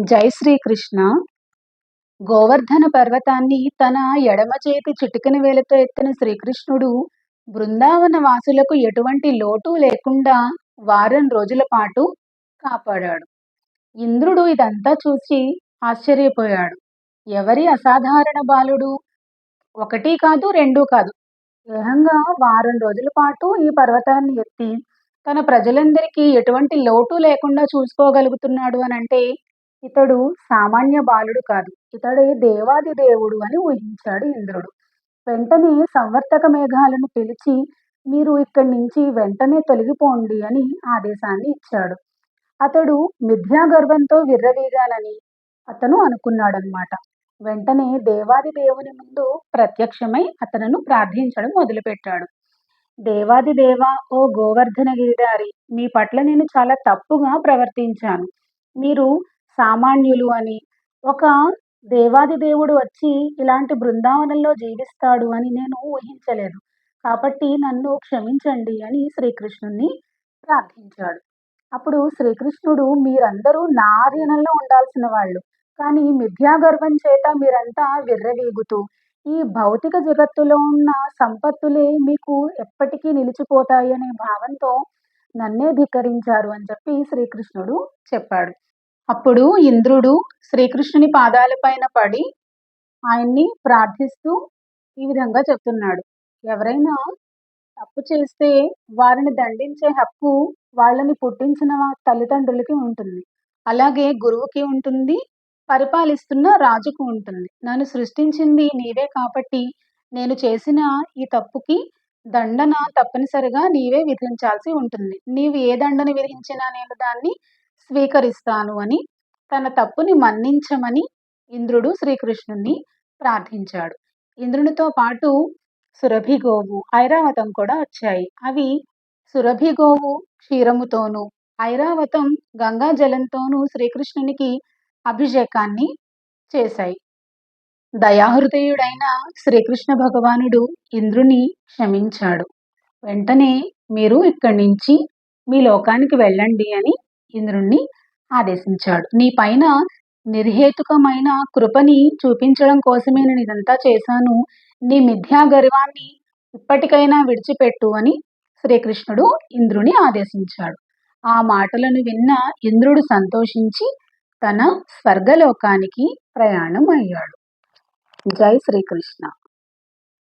జై శ్రీకృష్ణ. గోవర్ధన పర్వతాన్ని తన ఎడమ చేతి చిటికని వేలతో ఎత్తిన శ్రీకృష్ణుడు బృందావన వాసులకు ఎటువంటి లోటు లేకుండా వారం రోజుల పాటు కాపాడాడు. ఇంద్రుడు ఇదంతా చూసి ఆశ్చర్యపోయాడు. ఎవరి అసాధారణ బాలుడు? ఒకటి కాదు రెండు కాదు. ఏహంగా వారం రోజుల పాటు ఈ పర్వతాన్ని ఎత్తి తన ప్రజలందరికీ ఎటువంటి లోటు లేకుండా చూసుకోగలుగుతున్నాడు అని అంటే ఇతడు సామాన్య బాలుడు కాదు. ఇతడే దేవాది దేవుడు అని ఊహించాడు ఇంద్రుడు. వెంటనే సంవర్తక మేఘాలను పిలిచి మీరు ఇక్కడి నుంచి వెంటనే తొలగిపోండి అని ఆదేశాన్ని ఇచ్చాడు. అతడు మిథ్యా గర్వంతో విర్రవీగాలని అతను అనుకున్నాడనమాట వెంటనే దేవాది దేవుని ముందు ప్రత్యక్షమై అతను ప్రార్థించడం మొదలుపెట్టాడు. దేవాది దేవ ఓ గోవర్ధన గిరిదారి మీ పట్ల నేను చాలా తప్పుగా ప్రవర్తించాను. మీరు సామాన్యులు అని. ఒక దేవాది దేవుడు వచ్చి ఇలాంటి బృందావనంలో జీవిస్తాడు అని నేను ఊహించలేదు. కాబట్టి నన్ను క్షమించండి అని శ్రీకృష్ణుణ్ణి ప్రార్థించాడు. అప్పుడు శ్రీకృష్ణుడు మీరందరూ నా ఆధీనంలో ఉండాల్సిన వాళ్ళు. కానీ మిథ్యాగర్వం చేత మీరంతా విర్రవీగుతూ ఈ భౌతిక జగత్తులో ఉన్న సంపత్తులే మీకు ఎప్పటికీ నిలిచిపోతాయి అనే భావంతో నన్నే ధిక్కరించారు అని చెప్పి శ్రీకృష్ణుడు చెప్పాడు. అప్పుడు ఇంద్రుడు శ్రీకృష్ణుని పాదాలపైన పడి ఆయన్ని ప్రార్థిస్తూ ఈ విధంగా చెప్తున్నాడు. ఎవరైనా తప్పు చేస్తే వారిని దండించే హక్కు వాళ్ళని పుట్టించిన తల్లిదండ్రులకి ఉంటుంది. అలాగే గురువుకి ఉంటుంది పరిపాలిస్తున్న రాజుకు ఉంటుంది. నన్ను సృష్టించింది నీవే కాబట్టి నేను చేసిన ఈ తప్పుకి దండన తప్పనిసరిగా నీవే విధించాల్సి ఉంటుంది. నీవు ఏ దండన విధించినా నేను దాన్ని స్వీకరిస్తాను అని తన తప్పుని మన్నించమని ఇంద్రుడు శ్రీకృష్ణుణ్ణి ప్రార్థించాడు. ఇంద్రునితో పాటు సురభి గోవు ఐరావతం కూడా వచ్చాయి. అవి సురభి గోవు క్షీరముతోనూ ఐరావతం గంగా జలంతోనూ శ్రీకృష్ణునికి అభిషేకాన్ని చేశాయి. దయాహృదయుడైన శ్రీకృష్ణ భగవానుడు ఇంద్రుని క్షమించాడు. వెంటనే మీరు ఇక్కడి నుంచి మీ లోకానికి వెళ్ళండి అని ఇంద్రుణ్ణి ఆదేశించాడు. నీ పైన నిర్హేతుకమైన కృపని చూపించడం కోసమే నేను ఇదంతా చేశాను? నీ మిథ్యా గర్వాన్ని ఇప్పటికైనా విడిచిపెట్టు అని శ్రీకృష్ణుడు ఇంద్రుని ఆదేశించాడు. ఆ మాటలను విన్న ఇంద్రుడు సంతోషించి తన స్వర్గలోకానికి ప్రయాణం అయ్యాడు జై శ్రీకృష్ణ.